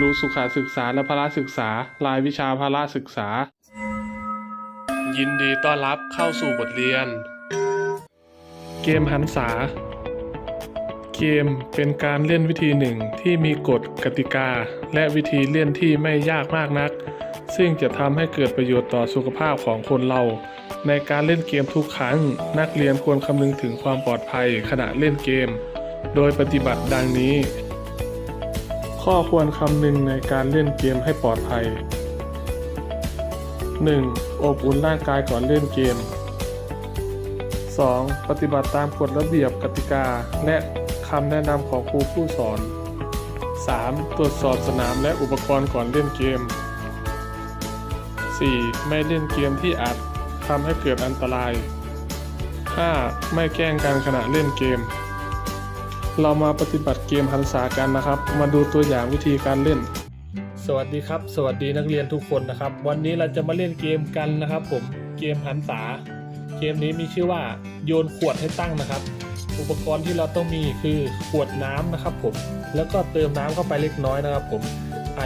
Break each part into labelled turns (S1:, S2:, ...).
S1: รู้สุขศึกษาและพละศึกษา รายวิชาพละศึกษา ยินดีต้อนรับเข้าสู่บทเรียน เกมหันษา เกมเป็นการเล่นวิธีหนึ่งที่มีกฎกติกา และวิธีเล่นที่ไม่ยากมากนัก ซึ่งจะทำให้เกิดประโยชน์ต่อสุขภาพของคนเรา ในการเล่นเกมทุกครั้ง นักเรียนควรคำนึงถึงความปลอดภัยขณะเล่นเกม โดยปฏิบัติดังนี้ ข้อควรคำนึงในการเล่นเกมให้ปลอดภัย 1. อบอุ่นร่างกายก่อนเล่นเกม 2. ปฏิบัติตามกฎระเบียบกติกา และคำแนะนำของครูผู้สอน 3. ตรวจสอบสนามและอุปกรณ์ก่อนเล่นเกม 4. ไม่เล่นเกมที่อาจทำให้เกิดอันตราย 5. ไม่แกล้งกันขณะเล่นเกม เรามาปฏิบัติเกมหันษากันนะครับ มาดูตัวอย่างวิธีการเล่น สวัสดีครับ สวัสดีนักเรียนทุกคนนะครับ วันนี้เราจะมาเล่นเกมกันนะครับ ผมเกมหันษา เกมนี้มีชื่อว่าโยนขวดให้ตั้งนะครับ อุปกรณ์ที่เราต้องมีคือขวดน้ำนะครับ ผมแล้วก็เติมน้ำเข้าไปเล็กน้อยนะครับ ผม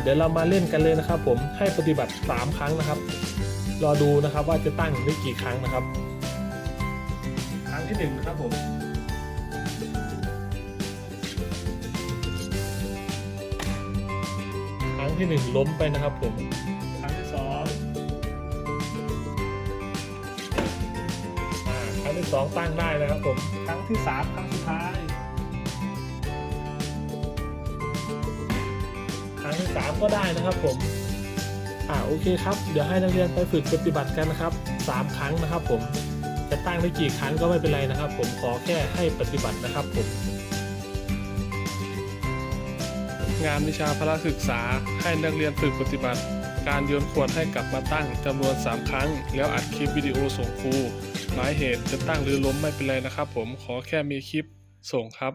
S1: เดี๋ยวเรามาเล่นกันเลยนะครับ ผมให้ปฏิบัติ 3 ครั้งนะครับ รอดูนะครับว่าจะตั้งได้กี่ครั้งนะครับ ครั้งที่หนึ่งนะครับผม ที่หนึ่งล้มไปนะครับผม ครั้งที่สองอ่าครั้งที่สองตั้งได้นะครับผม ครั้งที่สามครั้งสุดท้าย ครั้งที่สามก็ได้นะครับผม อ่าโอเคครับ เดี๋ยวให้นักเรียนไปฝึกปฏิบัติกันนะครับสามครั้งนะครับผม จะตั้งได้กี่ครั้งก็ไม่เป็นไรนะครับ ผมขอแค่ให้ปฏิบัตินะครับผม งานวิชาพละศึกษาให้นักเรียนฝึกปฏิบัติ การโยนขวดให้กลับมาตั้งจำนวน 3 ครั้ง แล้วอัดคลิปวิดีโอส่งครูหมายเหตุจะตั้งหรือล้มไม่เป็นไรนะครับผมขอแค่มีคลิปส่งครับ